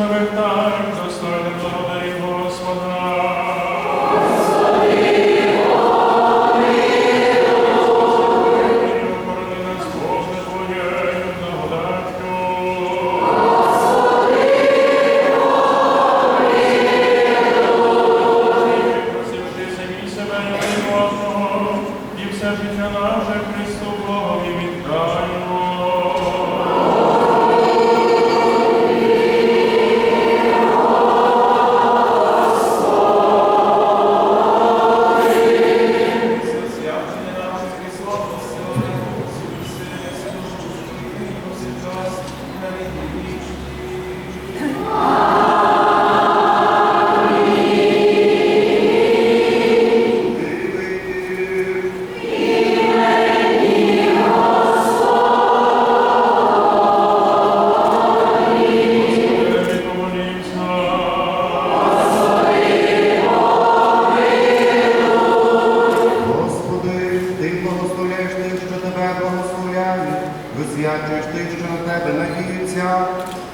esta. тебе благословляю, висвячуєш тих, що на тебе надіються,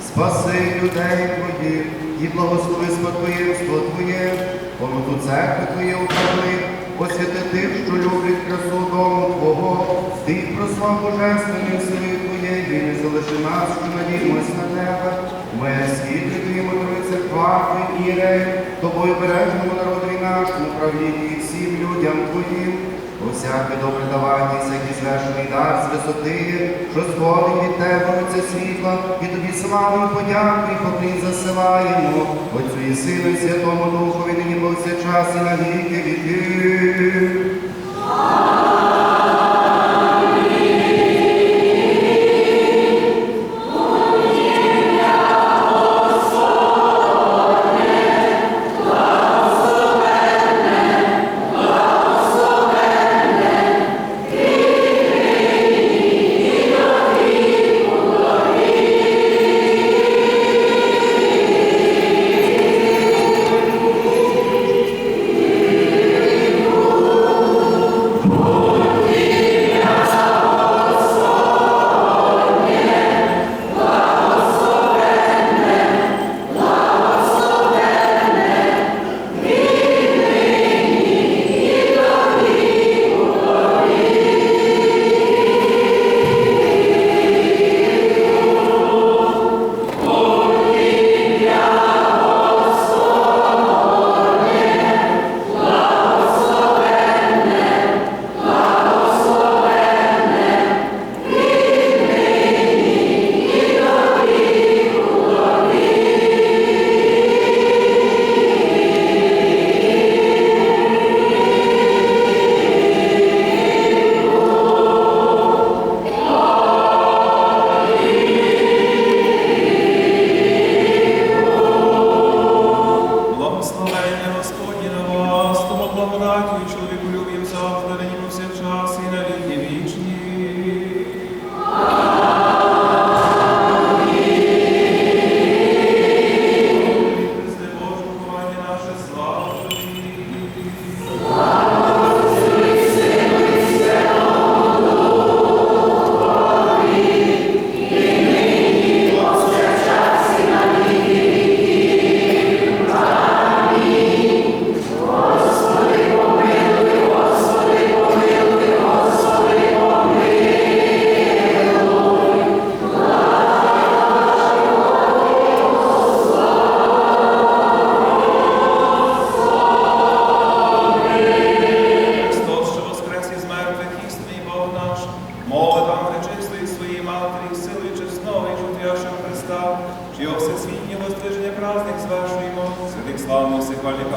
спаси людей твоїх і благослови спокоєнство Твоє, поноту церкви Твоє укрепли, освяти тих, що люблять красу дому Твого, ти їх прослав Божественним Твоє, Твоєї, не залиши нас, що надіємось на тебе. Ми світлі Твої мотивиця, хвати і рей, тобою бережному народу і нашому правлінні і всім людям Твоїм. Усяке добре давання, всякий звершений дар з висоти, що сходить від тебе, це світла, і тобі славу подяку, і поклін засилаємо, Отцю і Сину, і Святому Духові, нині повсякчас і на віки віки.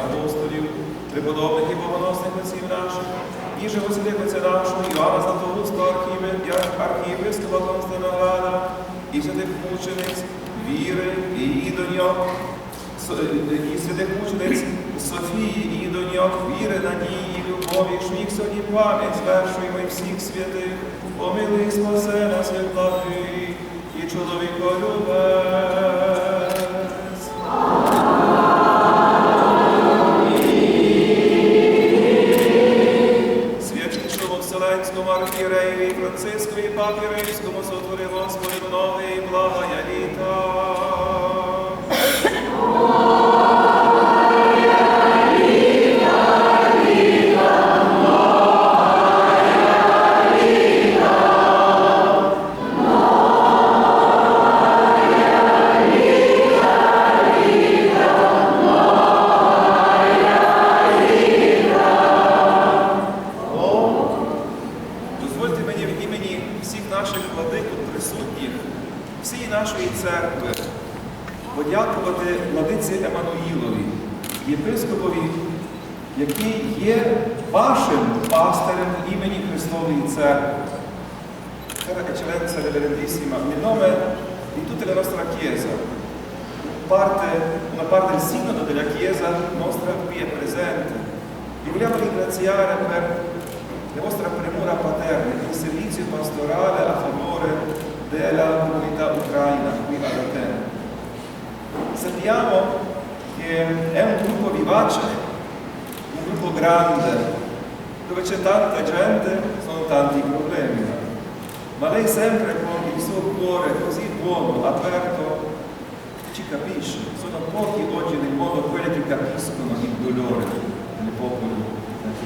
Апостолів, преподобних і богоносних отців наших, і Отця нашого, Іоанна Златоуста, архієпископа Константинограда, і святих мучениць, віри і доньок, і святих мучениць Софії і доньок, віри, надії, любові, їх сьогодні пам'ять звершуємо всіх святих, помилуй, спасе нас, як благий подякувати владиці Еммануїлові, єпископові, який є вашим пастирем в імені Христової Церкви. Cara eccellenza reverendissima, nel nome di tutte le nostre chiese, parte, una parte del sinodo della Chiesa nostra qui è presente. Vi vogliamo ringraziare per la vostra premura paterna, il servizio pastorale a favore della comunità ucraina qui ad Atene. Sappiamo che è un gruppo vivace, un gruppo grande, dove c'è tanta gente, sono tanti problemi. Ma lei sempre con il suo cuore così buono, aperto, ci capisce? Sono pochi oggi nel mondo quelli che capiscono il dolore del popolo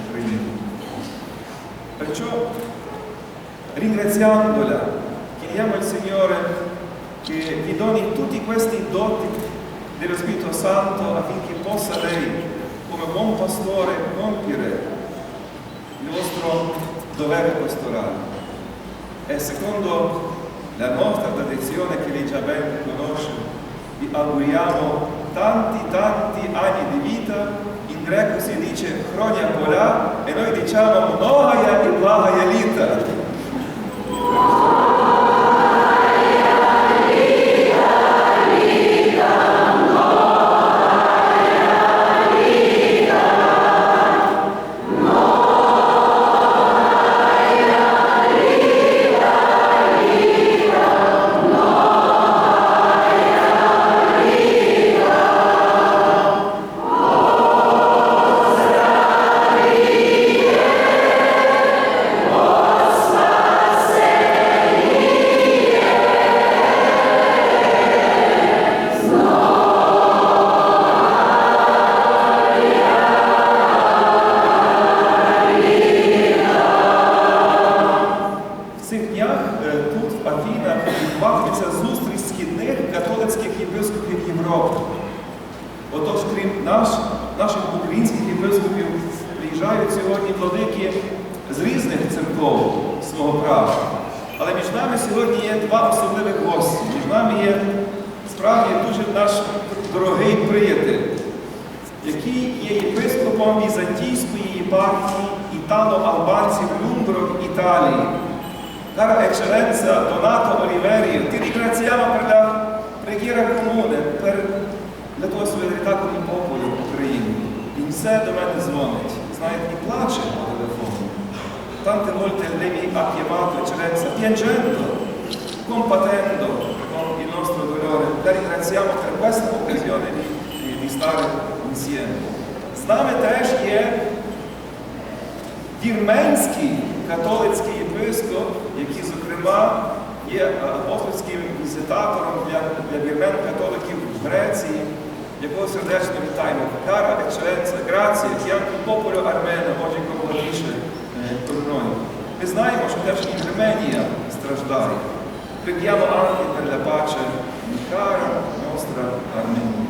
ucraino. Perciò, ringraziandola, chiediamo al Signore che vi doni tutti questi doti dello Spirito Santo affinché possa lei, come buon pastore, compiere il vostro dovere pastorale. E secondo la nostra tradizione che lei già ben conosce, vi auguriamo tanti, tanti anni di vita. In greco si dice cronia polà e noi diciamo noia e plaia lita. Свого права. Але між нами сьогодні є два особливих гості. Між нами є справді дуже наш дорогий приятель, який є єпископом Візантійської єпархії італо-албанців Люмброк Італії. Cara eccellenza Donato Oliveri, ti ringraziamo per la preghiera comune, per la tua solidarietà con il popolo ucraino. In sé до мене дзвонить, знаєте, і плаче. Tante volte lei ha chiamato eccellenza piangendo, compatendo con il nostro dolore. La ringraziamo per questa occasione di, di, di stare insieme. З нами теж є вірменський католицький єпископ, який, зокрема, є е, апостольським візитатором для, для вірмен католиків в Греції, якого сердечно вітаємо. Cara eccellenza, grazie, che anche il popolo armeno noi. Ми знаємо, що теж і Вірменія страждає. La pace di cara nostra Armenia.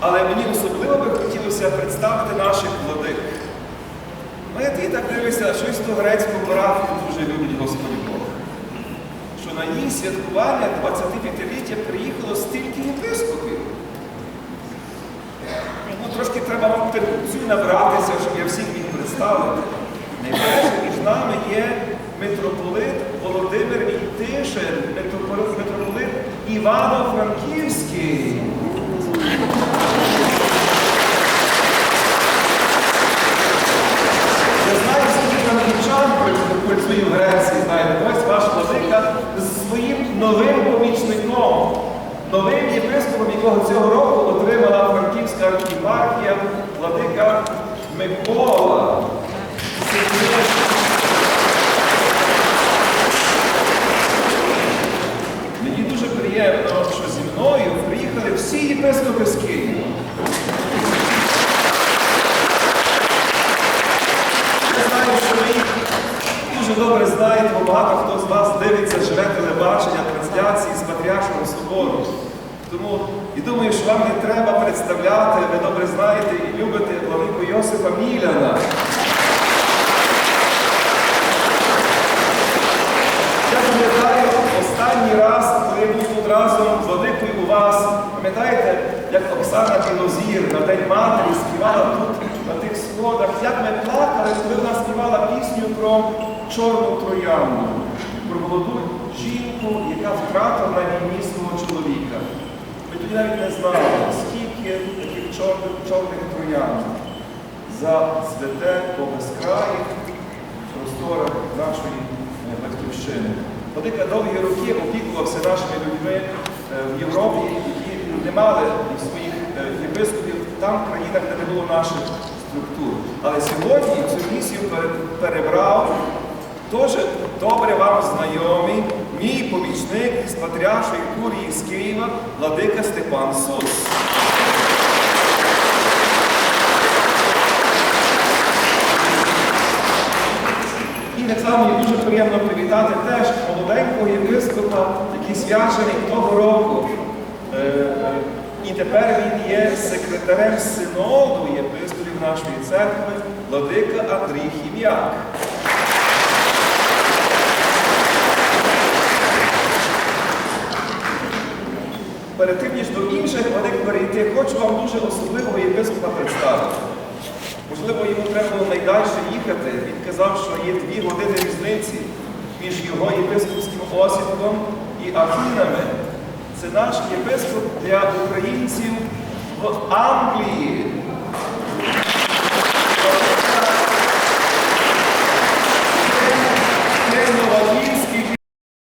Але мені особливо би хотілося представити наших владик. Знаєте, я так дивлюся, щось ту грецьку парафію дуже любить Господь Бог. Що на її святкування 25-ліття приїхало стільки єпископів. Ну, трошки треба вам терпцю набратися, щоб я всіх міг представити. Найперше між нами є митрополит Володимир Ійтишин, митрополит, митрополит Івано-Франківський. Я знаю, скільки франківчан працює в Греції, знаєте, ось ваш владика з своїм новим помічником, новим єпископом, якого цього року отримала Франківська архіпархія, владика Микола. Мені дуже приємно, що зі мною приїхали всі Києва. Я знаю, що ви дуже добре знаєте, бо багато хто з вас дивиться живе телебачення, трансляції з Патріаршого собору. Тому і думаю, що вам не треба представляти, ви добре знаєте і любите владику Йосипа Міляна. Я пам'ятаю останній раз, коли я був тут разом з владикою у вас, пам'ятаєте, як Оксана Білозір на День Матері співала тут на тих сходах, як ми плакали, коли вона співала пісню про чорну троянду, про молоду жінку, яка втратила на війні свого чоловіка. Ми тоді навіть не знали, скільки таких чорних, чорних троянд за святе по безкраїх просторах нашої е, батьківщини. Владика довгі роки опікувався нашими людьми е, в Європі, не мали своїх е, єпископів там, в країнах, де не було наших структур. Але сьогодні цю місію перебрав дуже добре вам знайомий мій помічник з Патріаршої курії з Києва, владика Степан Сус. Так само мені дуже приємно привітати теж молоденького єпископа, який свячений того року. Е, І тепер він є секретарем синоду єпископів нашої церкви, владика Андрій Хім'як. Перед тим, ніж до інших владик перейти, хочу вам дуже особливого єпископа представити. Можливо, йому треба було найдальше їхати. Він казав, що є дві години різниці між його єпископським осідком і Афінами. Це наш єпископ для українців в Англії.